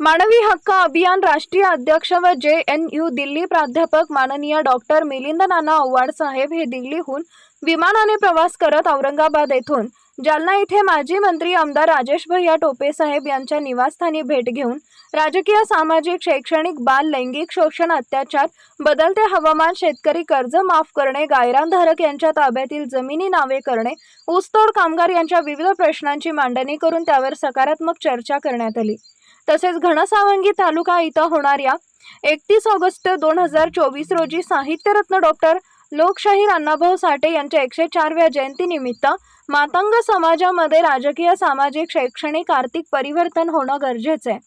मानवी हक्क अभियान राष्ट्रीय अध्यक्ष व जे एन यू दिल्ली प्राध्यापक माननीय डॉक्टर मिलिंद नाना आव्हाड साहेब हे दिल्लीहून विमानाने प्रवास करत औरंगाबाद येथून. जालना इथे माजी मंत्री आमदार राजेश भैया टोपे साहेब यांच्या निवासस्थानी भेट घेऊन राजकीय सामाजिक शैक्षणिक बाल लैंगिक शोषण अत्याचार बदलते हवामान शेतकरी कर्ज माफ करणे गायरानधारक यांच्या ताब्यातील जमिनी नावे करणे ऊसतोड कामगार यांच्या विविध प्रश्नांची मांडणी करून त्यावर सकारात्मक चर्चा करण्यात आली. तसेच घनसावंगी तालुका इथं होणाऱ्या एकतीस ऑगस्ट दोन हजार चोवीस रोजी साहित्यरत्न डॉक्टर लोकशाहीर अण्णाभाऊ साठे यांच्या एकशे चारव्या जयंतीनिमित्त मातंग समाजामध्ये राजकीय सामाजिक शैक्षणिक आर्थिक परिवर्तन होणं गरजेचं आहे.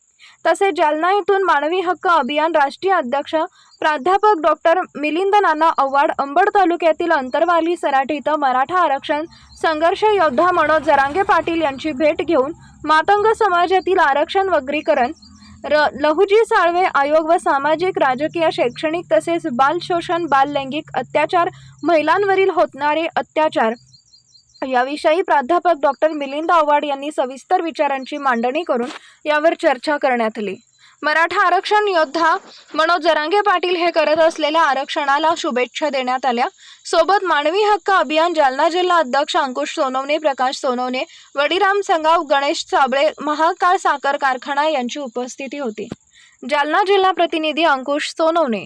तसेच जालना येथून मानवी हक्क अभियान राष्ट्रीय अध्यक्ष प्राध्यापक डॉक्टर मिलिंद नाना अव्वाड अंबड तालुक्यातील अंतरवाली सराटी इथं मराठा आरक्षण संघर्ष योद्धा मनोज जरांगे पाटील यांची भेट घेऊन मातंग समाजातील आरक्षण वग्रीकरण र लहुजी साळवे आयोग व सामाजिक राजकीय शैक्षणिक तसेच बाल शोषण बाल लैंगिक अत्याचार महिलांवरील होणारे अत्याचार याविषयी प्राध्यापक डॉक्टर मिलिंद आव्हाड यांनी सविस्तर विचारांची मांडणी करून यावर चर्चा करण्यात आली. मराठा आरक्षण योद्धा मनोज जरांगे पाटील हे करत असलेल्या आरक्षणाला शुभेच्छा देण्यात आल्या. सोबत मानवी हक्क अभियान जालना जिल्हा अध्यक्ष अंकुश सोनवणे प्रकाश सोनवणे वडीराम संगाव गणेश साबळे महाकाळ साखर कारखाना यांची उपस्थिती होती. जालना जिल्हा प्रतिनिधी अंकुश सोनवणे.